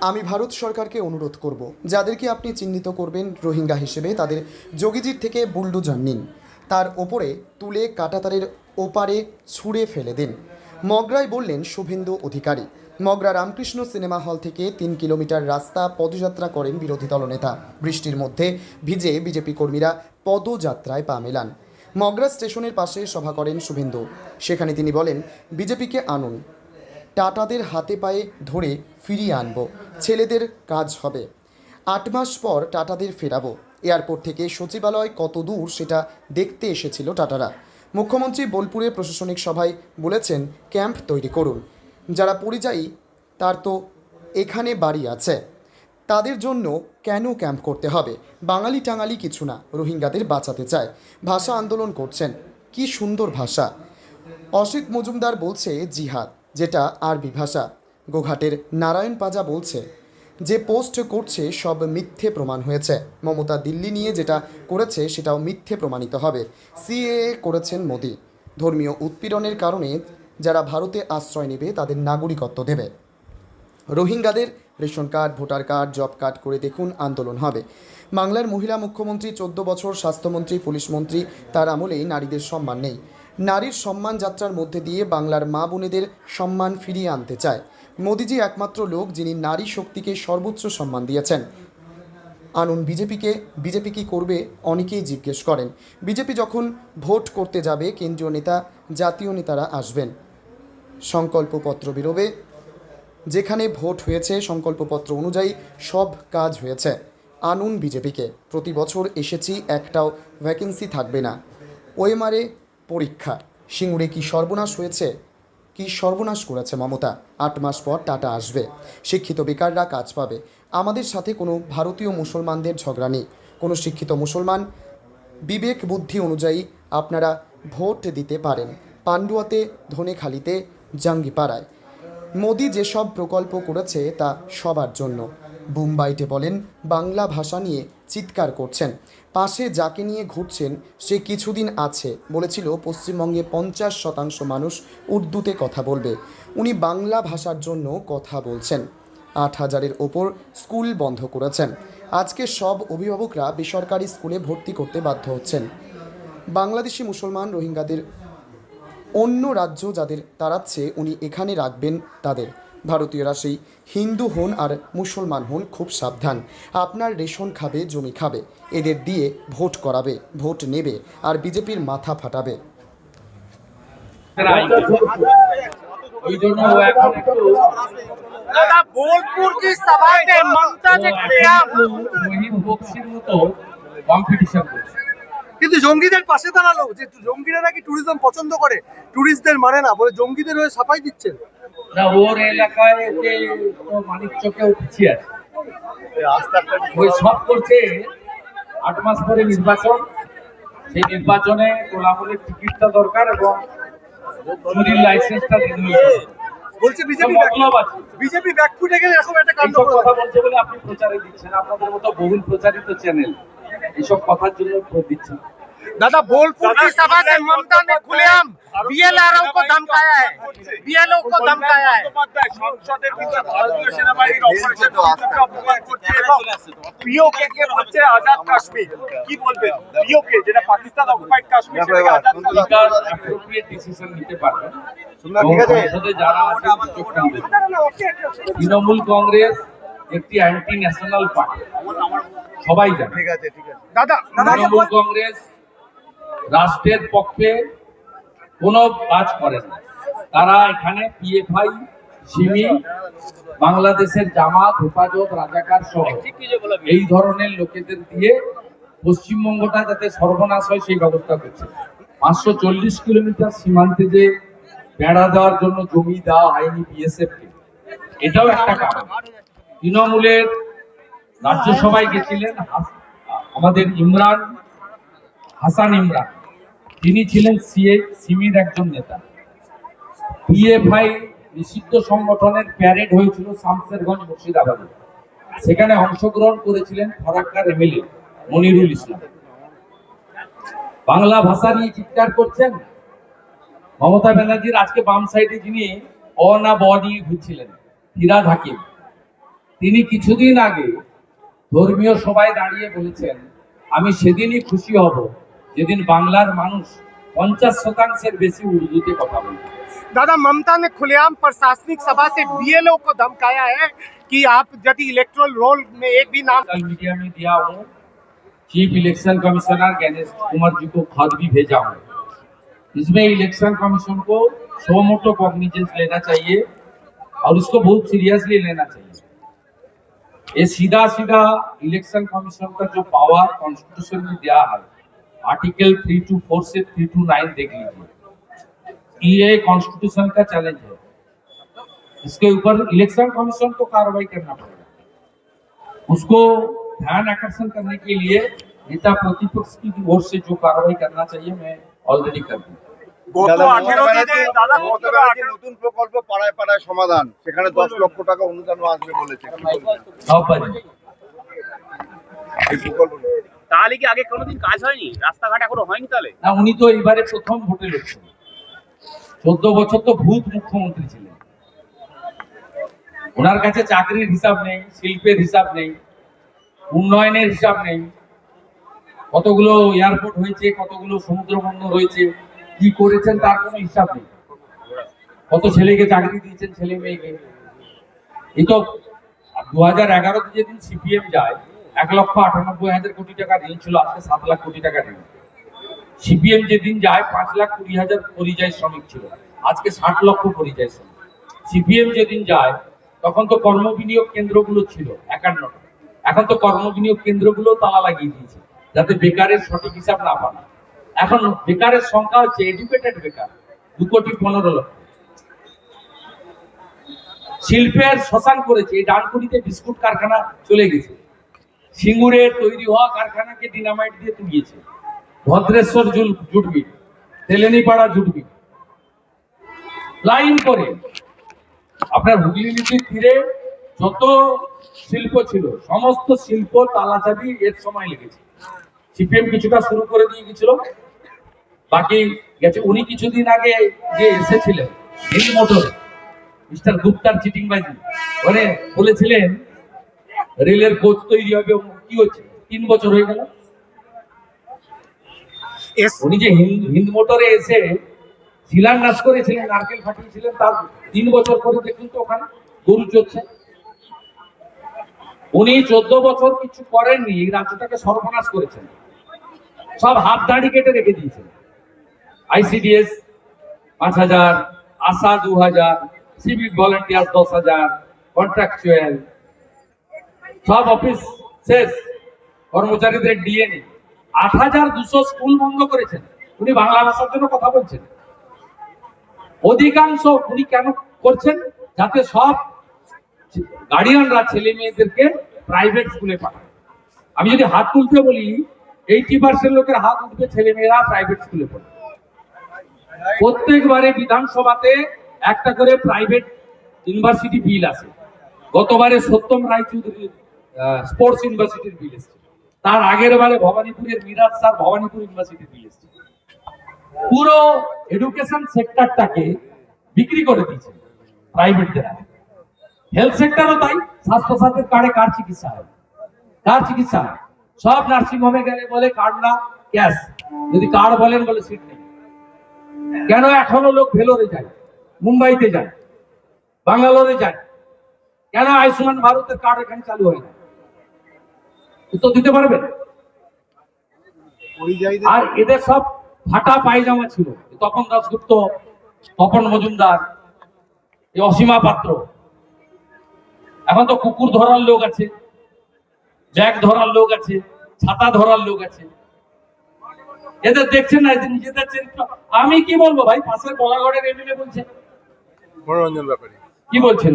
আমি ভারত সরকারকে অনুরোধ করব, যাদেরকে আপনি চিহ্নিত করবেন রোহিঙ্গা হিসেবে, তাদের যোগীজির থেকে বুলডোজার নিন। তার ওপরে তুলে কাটাতারের ওপারে ছুঁড়ে ফেলে দিন। মগরায় বললেন, শুভেন্দু অধিকারী, মগরা রামকৃষ্ণ সিনেমা হল থেকে তিন কিলোমিটার রাস্তা পদযাত্রা করেন বিরোধী দলনেতা। বৃষ্টির মধ্যে ভিজে বিজেপি কর্মীরা পদযাত্রায় পা মেলান। মগরা স্টেশনের পাশে সভা করেন শুভেন্দু। সেখানে তিনি বলেন, বিজেপিকে আনুন। টাটাদের হাতে পায়ে ধরে ফিরিয়ে আনব। ছেলেদের কাজ হবে। আট মাস পর টাটাদের ফেরাবো। এয়ারপোর্ট থেকে সচিবালয় কত দূর সেটা দেখতে এসেছিল টাটারা। মুখ্যমন্ত্রী বোলপুরে প্রশাসনিক সভায় বলেছেন, ক্যাম্প তৈরি করুন। যারা পরিযায়ী, তার তো এখানে বাড়ি আছে। তাদের জন্য কেন ক্যাম্প করতে হবে? বাঙালি টাঙালি কিছু না, রোহিঙ্গাদের বাঁচাতে চায়। ভাষা আন্দোলন করছেন। কি সুন্দর ভাষা। অসিত মজুমদার বলছে, জিহাদ। যেটা আরবি ভাষা। গোঘাটের নারায়ণ পাজা বলছে, যে পোস্ট করছে সব মিথ্যে প্রমাণ হয়েছে। মমতা দিল্লি নিয়ে যেটা করেছে সেটাও মিথ্যে প্রমাণিত হবে। সিএএ করেছেন মোদি। ধর্মীয় উৎপীড়নের কারণে যারা ভারতে আশ্রয় নেবে তাদের নাগরিকত্ব দেবে। রোহিঙ্গাদের ration card, voter card, job card করে দেখুন আন্দোলন হবে। বাংলার মহিলা মুখ্যমন্ত্রী, চোদ্দ বছর স্বাস্থ্যমন্ত্রী, পুলিশ মন্ত্রী, তার আমলেই নারীদের সম্মান নেই। নারীর সম্মান যাত্রার মধ্যে দিয়ে বাংলার মা বোনেদের সম্মান ফিরিয়ে আনতে চায়। মোদিজি একমাত্র লোক যিনি নারী শক্তিকে সর্বোচ্চ সম্মান দিয়েছেন। আনুন, বিজেপিকে, বিজেপি কি করবে অনেকেই জিজ্ঞেস করেন। বিজেপি যখন ভোট করতে যাবে, কেন্দ্রীয় নেতা, জাতীয় নেতারা আসবেন। সংকল্পপত্র বেরোবে। যেখানে ভোট হয়েছে সংকল্পপত্র অনুযায়ী সব কাজ হয়েছে। আনুন, বিজেপিকে। প্রতি বছর এসেছি, একটাও ভ্যাকেন্সি থাকবে না। ওএমআরে পরীক্ষা। সিঙ্গুরে কি সর্বনাশ হয়েছে? কি সর্বনাশ করেছে মমতা? আট মাস পর টাটা আসবে। শিক্ষিত বেকাররা কাজ পাবে। আমাদের সাথে কোনো ভারতীয় মুসলমানদের ঝগড়া নেই। কোনো শিক্ষিত মুসলমান বিবেক বুদ্ধি অনুযায়ী আপনারা ভোট দিতে পারেন। পান্ডুয়াতে, ধনেখালিতে, জাঙ্গিপাড়ায়। মোদি যেসব প্রকল্প করেছে তা সবার জন্য। বুম্বাইটে বলেন, বাংলা ভাষা নিয়ে চিৎকার করছেন। পাশে যাকে নিয়ে ঘুরছেন, সে কিছুদিন আছে, বলেছিল পশ্চিমবঙ্গে পঞ্চাশ শতাংশ মানুষ উর্দুতে কথা বলবে। উনি বাংলা ভাষার জন্য কথা বলছেন। আট হাজারের ওপর স্কুল বন্ধ করেছেন। আজকে সব অভিভাবকরা বেসরকারি স্কুলে ভর্তি করতে বাধ্য হচ্ছেন। বাংলাদেশি মুসলমান রোহিঙ্গাদের অন্য রাজ্য যাদের তাড়াচ্ছে, উনি এখানে রাখবেন তাদের। ভারতীয়রা সেই হিন্দু হন আর মুসলমান হন খুব সাবধান। আপনার রেশন খাবে, জমি খাবে, এদের দিয়ে ভোট করাবে, ভোট নেবে আর বিজেপির মাথা ফাটাবে। কিন্তু জঙ্গিদের পাশে দাঁড়াল যে জঙ্গিরা নাকি ট্যুরিজম পছন্দ করে। ট্যুরিস্টদের মানে না, বলে জঙ্গিদের হয়ে সাফাই দিচ্ছেন। না ওর এলাকায় যে মানিক চোখেও পিছিয়ে আছে ওই সব করছে আট মাস পরে নির্বাচন। সেই নির্বাচনে তোলামূলের টিকিটটা দরকার এবং চুরির লাইসেন্সটা বলছে বিজেপি বিজেপি ব্যাকফুটে গেলে এরকম একটা কাণ্ড কথা বলছে বলে আপনি প্রচারে দিচ্ছেন আপনাদের মতো বহুল প্রচারিত চ্যানেল। এইসব কথার জন্য দিচ্ছেন। दादा बोलपुर की सभा में ममता ने खुलेआम बीएलआरओ को धमकाया है बीएलओ को धमकाया है সংসদের ভিতরে ভারতীয় সেনাবাহিনীর অপারেশন সিঁদুরকে অপমান করছে এবং পিওকে কে বলছে আজাদ কাশ্মীর কি বলবেন পিওকে যেটা পাকিস্তান অকুপাইড কাশ্মীর সেটাকে Azad Kashmir speaker appropriate decision নিতে পারবেন এবং সংসদে যারা আছেন সুযোগ দিবেন তৃণমূল কংগ্রেস একটি অ্যান্টি ন্যাশনাল পার্টি সবাই জানে ঠিক আছে ঠিক আছে দাদা তৃণমূল কংগ্রেস রাষ্ট্রের পক্ষে কোনো কাজ করে না। তারা এখানে পিএফআই সিমি বাংলাদেশের জামাত হেফাজত রাজাকার সহ এই ধরনের লোকেদের দিয়ে পশ্চিমবঙ্গটা যাতে সর্বনাশ হয় সেই ব্যবস্থা করছে। পাঁচশো চল্লিশ কিলোমিটার সীমান্তে যে বেড়া দেওয়ার জন্য জমি দেওয়া হয়নি বিএসএফ কে এটাও একটা কারণ। তৃণমূলের রাজ্যসভায় গেছিলেন আমাদের ইমরান হাসান ইমরান। তিনি ছিলেন সিএ সিমির একজন নেতা। পিএফআই নিষিদ্ধ সংগঠনের প্যারেড হয়েছিল শামসেরগঞ্জ মুর্শিদাবাদে। সেখানে অংশগ্রহণ করেছিলেন ফরাক্কার এমএলএ মনিরুল ইসলাম। বাংলা ভাষা নিয়ে চিৎকার করছেন? মমতা ব্যানার্জির আজকে বাম সাইডে যিনি অ না ব নিয়ে ঘুরছিলেন, ফিরাদ হাকিম। তিনি কিছুদিন আগে ধর্মীয় সভায় দাঁড়িয়ে বলেছেন, আমি সেদিনই খুশি হব। যেদিন বাংলার মানুষ পঞ্চাশ শতাংশের বেশি উর্দুতে কথা বলবে दादा ममता ने खुलेआम प्रशासनिक सभा से बीएलओ को धमकाया है कि आप यदि इलेक्ट्रल रोल में एक भी नाम कल मीडिया में दिया हूँ chief election commissioner Ganesh Kumar ji को खत भी भेजा हूँ इसमें इलेक्शन कमीशन को सो मोटो कॉग्निजेंस लेना चाहिए और उसको बहुत सीरियसली लेना चाहिए ये सीधा सीधा इलेक्शन कमीशन का जो पावर कॉन्स्टिट्यूशन में दिया है आर्टिकल थ्री टू फोर से थ्री टू नाइन देख लीजिए ये कॉन्स्टिट्यूशन का चैलेंज है इसके ऊपर इलेक्शन कमीशन को कार्रवाई करना पड़ेगा उसको ध्यान आकर्षण करने के लिए नेता प्रतिपक्ष की ओर से जो कार्रवाई करना चाहिए मैं ऑलरेडी कर दी গত দাদা, আঠেরো মমতা দিনে ব্যানার্জি- দাদা মমতা গত ব্যানার্জি আঠেরো নতুন প্রকল্প পাড়ায় পাড়ায় সমাধান সেখানে দশ লক্ষ টাকা অনুদান আসবে বলেছে কি বলবেন? সব বাজে এই প্রকল্প নিয়ে। তাহলে কি আগে কোনোদিন কাজ হয়নি? রাস্তাঘাট এখনও হয়নি তাহলে? না, উনি তো এবারে প্রথম ভোটে লড়ছেন চোদ্দ বছর তো ভূত মুখ্যমন্ত্রী ছিলেন। ওনার কাছে চাকরির হিসাব নেই, শিল্পের হিসাব নেই, উন্নয়নের হিসাব নেই। কতগুলো এয়ারপোর্ট হয়েছে, কতগুলো সমুদ্র বন্দর হয়েছে, কি করেছেন তার কোনো হিসাব নেই। কত ছেলেকে চাকরি দিয়েছেন ছেলে মেয়েকে। এই তো দু হাজার এগারোতে যেদিন সিপিএম যায় এক লক্ষ আটানব্বই হাজার কোটি টাকা ঋণ ছিল, আজকে সাত লাখ কোটি টাকা ঋণ। সিপিএম যেদিন যায়, পাঁচ লাখ কুড়ি হাজার পরিযায়ী শ্রমিক ছিল, আজকে ষাট লক্ষ পরিযায়ী শ্রমিক। সিপিএম যেদিন যায়, তখন তো কর্মবিনিয়োগ কেন্দ্রগুলো ছিল একান্নটা এখন তো কর্মবিনিয়োগ কেন্দ্রগুলো তালা লাগিয়ে দিয়েছে, যাতে বেকারের সঠিক হিসাব না পান এখন বেকারের সংখ্যা হচ্ছে এডুকেটেড বেকার, দু কোটি পনেরো লক্ষ। শিল্পের শ্মশান করেছে, এই ডানকুনিতে বিস্কুট কারখানা চলে গেছে। সিঙ্গুরের তৈরি হওয়া কারখানাকে ডিনামাইট দিয়ে তুলিয়েছে। ভদ্রেশ্বর জুটবি, তেলেনিপাড়া জুটবি। লাইন করে। আপনার হুগলি নদীর তীরে যত শিল্প ছিল, সমস্ত শিল্প তালাচাবি এর সময় লেগেছে। সিপিএম কিছুটা শুরু করে দিয়ে গেছিল বাকি গেছে। উনি কিছুদিন আগে যে এসেছিলেন, হিন্দ মোটরে, মিস্টার গুপ্তার চিটিং বাজি মানে বলেছিলেন রেলের কোচ তৈরি হবে কি হচ্ছে? তিন বছর হয়ে গেল। উনি যে হিন্দ মোটরে এসে শিলান্যাস করেছিলেন নারকেল ফাটিয়েছিলেন তার তিন বছর পরে দেখুন তো ওখানে গরু চড়ছে। উনি চোদ্দ বছর কিছু করেননি এই রাজ্যটাকে সর্বনাশ করেছেন। সব হাত দাড়ি কেটে রেখে দিয়েছেন। আইসিডিএস পাঁচ হাজার আশা দু হাজার সিভিক ভলেন্টিয়ার দশ হাজার কন্ট্রাকচুয়াল সব অফিস শেষ। কর্মচারীদের ডিএ নেই। আট হাজার দুশো স্কুল বন্ধ করেছেন। উনি বাংলা ভাষার জন্য কথা বলছেন। অধিকাংশ উনি কেন করছেন? যাতে সব গার্ডিয়ানরা, ছেলে মেয়েদেরকে প্রাইভেট স্কুলে পাঠায় আমি যদি হাত তুলতে বলি এইটি পার্সেন্ট লোকের হাত উঠবে ছেলে মেয়েরা প্রাইভেট স্কুলে পড়ে প্রত্যেকবারে বিধানসভাতে একটা করে প্রাইভেট ইউনিভার্সিটি বিল আছে গতবারে সত্যম রায়চৌধুরী স্পোর্টস ইউনিভার্সিটির বিল এসেছে তার আগের বারে ভবানীপুরের মিরাজ স্যার ভবানীপুর ইউনিভার্সিটির বিল এসেছে পুরো এডুকেশন সেক্টরটাকে বিক্রি করে দিয়েছে প্রাইভেটদের হেলথ সেক্টরও তাই স্বাস্থ্য সাথীর কার্ডে কার চিকিৎসা হয়? কার চিকিৎসা হয়? সব নার্সিং হোমে গেলে বলে কার্ড না? ক্যাশ যদি কার্ড বলেন বলে সিট নেই। কেন এখনও লোক ভেলোরে যায়? মুম্বাইতে যায়। বাঙ্গালোরে যায়। কেন আয়ুষ্মান ভারতের কার্ড এখানে চালু হয় না? উত্তর দিতে পারবেন আর এদের সব ফাটা পায়জামা ছিল। তপন দাসগুপ্ত তপন মজুমদার এই অসীমা পাত্র। এখন তো কুকুর ধরার লোক আছে ব্যাগ ধরার লোক আছে ছাতা ধরার লোক আছে। এদের দেখছেন না এদের নিজেদের চরিত্র। আমি কি বলব ভাই? পাশের বলাগড়ের এমএলএ বলছে মনোরঞ্জন ব্যাপারী। কি বলছেন?